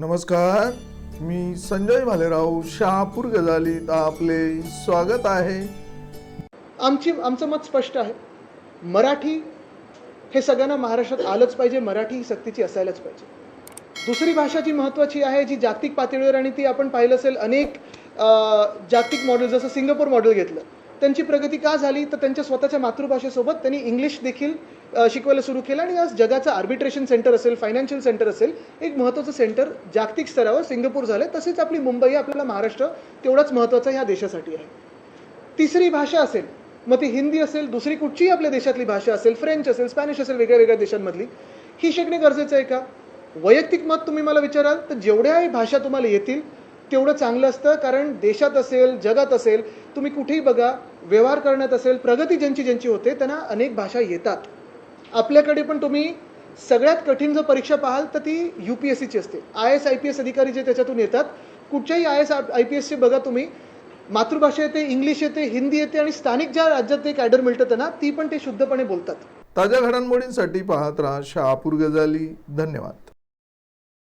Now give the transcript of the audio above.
नमस्कार मी संजय भालेराव शहापूर गजालीत आपले स्वागत आहे. आमची आमचं मत स्पष्ट आहे. मराठी हे सगळ्यांना महाराष्ट्रात आलंच पाहिजे मराठी ही सक्तीची असायलाच पाहिजे. दुसरी भाषा जी महत्त्वाची आहे जी जागतिक पातळीवर आणि ती आपण पाहिलं असेल अनेक जागतिक मॉडेल जसं सिंगापूर मॉडेल घेतलं. त्यांची प्रगती का झाली? तर त्यांच्या स्वतःच्या मातृभाषेसोबत त्यांनी इंग्लिश देखील शिकवायला सुरू केलं. आणि आज जगाचं आर्बिट्रेशन सेंटर असेल फायनान्शियल सेंटर असेल एक महत्त्वाचं सेंटर जागतिक स्तरावर सिंगापूर झालं तसेच आपली मुंबई आपल्याला महाराष्ट्र तेवढाच महत्त्वाचं ह्या देशासाठी आहे. तिसरी भाषा असेल मग ती हिंदी असेल दुसरी कुठचीही आपल्या देशातली भाषा असेल फ्रेंच असेल स्पॅनिश असेल वेगळ्या वेगळ्या देशांमधली ही शिकणे गरजेचं आहे का? वैयक्तिक मत तुम्ही मला विचाराल तर जेवढ्याही भाषा तुम्हाला येतील तेवढं चांगलं असतं कारण देशात असेल जगात असेल तुम्ही कुठेही बघा व्यवहार करण्यात असेल प्रगती ज्यांची ज्यांची होते त्यांना अनेक भाषा येतात. आपल्याकडे पण तुम्ही सगळ्यात कठीण जर परीक्षा पाहाल तर ती यू पी एस सीची असते. I S I P S अधिकारी जे त्याच्यातून येतात कुठच्याही आय एस आय पी एसचे बघा तुम्ही मातृभाषा येते इंग्लिश येते हिंदी येते आणि स्थानिक ज्या राज्यात ते कॅडर मिळतं त्यांना ती पण ते शुद्धपणे बोलतात. ताज्या घडामोडींसाठी पाहत राहा शहापूर गजाली धन्यवाद.